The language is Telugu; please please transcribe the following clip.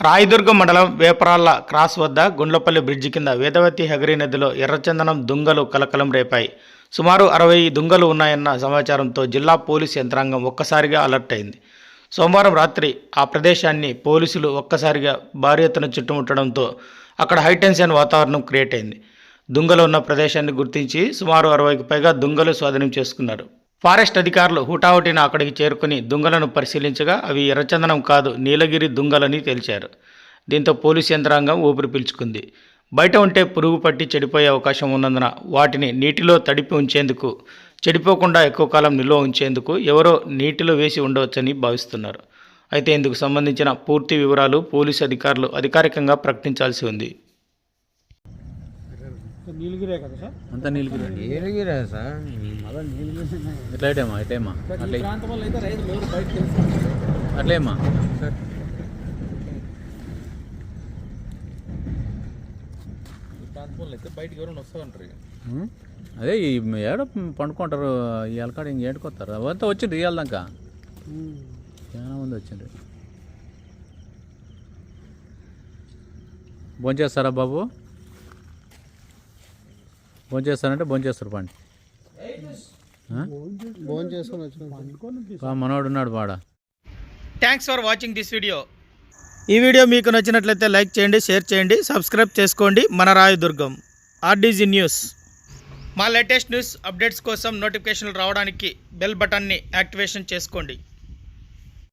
రాయదుర్గం మండలం వేపరాళ్ళ క్రాస్ వద్ద గుండ్లపల్లి బ్రిడ్జి కింద వేదవతి హగరి నదిలో ఎర్రచందనం దుంగలు కలకలం రేపాయి. సుమారు అరవై దుంగలు ఉన్నాయన్న సమాచారంతో జిల్లా పోలీస్ యంత్రాంగం ఒక్కసారిగా అలర్ట్ అయింది. సోమవారం రాత్రి ఆ ప్రదేశాన్ని పోలీసులు ఒక్కసారిగా భారీ ఎత్తున చుట్టుముట్టడంతో అక్కడ హైటెన్షన్ వాతావరణం క్రియేట్ అయింది. దుంగలు ఉన్న ప్రదేశాన్ని గుర్తించి సుమారు అరవైకి పైగా దుంగలు స్వాధీనం చేసుకున్నారు. ఫారెస్ట్ అధికారులు హుటాహుటిన అక్కడికి చేరుకుని దుంగలను పరిశీలించగా అవి ఎర్రచందనం కాదు నీలగిరి దుంగలని తేల్చారు. దీంతో పోలీస్ యంత్రాంగం ఊపిరి పీల్చుకుంది. బయట ఉంటే పురుగు పట్టి చెడిపోయే అవకాశం ఉన్నందున వాటిని నీటిలో తడిపి ఉంచేందుకు చెడిపోకుండా ఎక్కువ కాలం నిల్వ ఉంచేందుకు ఎవరో నీటిలో వేసి ఉండవచ్చని భావిస్తున్నారు. అయితే ఇందుకు సంబంధించిన పూర్తి వివరాలు పోలీసు అధికారులు అధికారికంగా ప్రకటించాల్సి ఉంది. నీలగిరే కదా సార్? అంతా నీలగిరి ఏరిగిరా సార్. అదే నీలగిరి ఎట్లా ఇటేమా ఇటేమా ఈ అట్లే ప్రాంతం వల్ల అయితే రైతులు ఎవరు బయటకు వెళ్తున్నారు అట్లేమా? ఈ ప్రాంతం వల్ల అయితే బయటకు ఎవరైనా వస్తూ ఉంటారు ఇక. అదే ఈ ఏడ పండుకుంటారు ఈ ఎలకాడ ఇంక ఏడుకొస్తారు అవంతా వచ్చిండ్రు ఇవాళ దాకా. చాలా మంది వచ్చిండ్రు. భోంచేస్తారా బాబు? భోంచేస్తారంటే భోంచేస్తారు పండి. ఫోన్ చేసుకొని వచ్చిన బా మనోడు ఉన్నాడు Bada. Thanks for watching this video ఈ వీడియో మీకు నచ్చినట్లయితే లైక్ చేయండి షేర్ చేయండి సబ్స్క్రైబ్ చేసుకోండి. మన రాయదుర్గం ఆర్డీజీ న్యూస్. మా లేటెస్ట్ న్యూస్ అప్డేట్స్ కోసం నోటిఫికేషన్లు రావడానికి బెల్ బటన్ని యాక్టివేషన్ చేసుకోండి.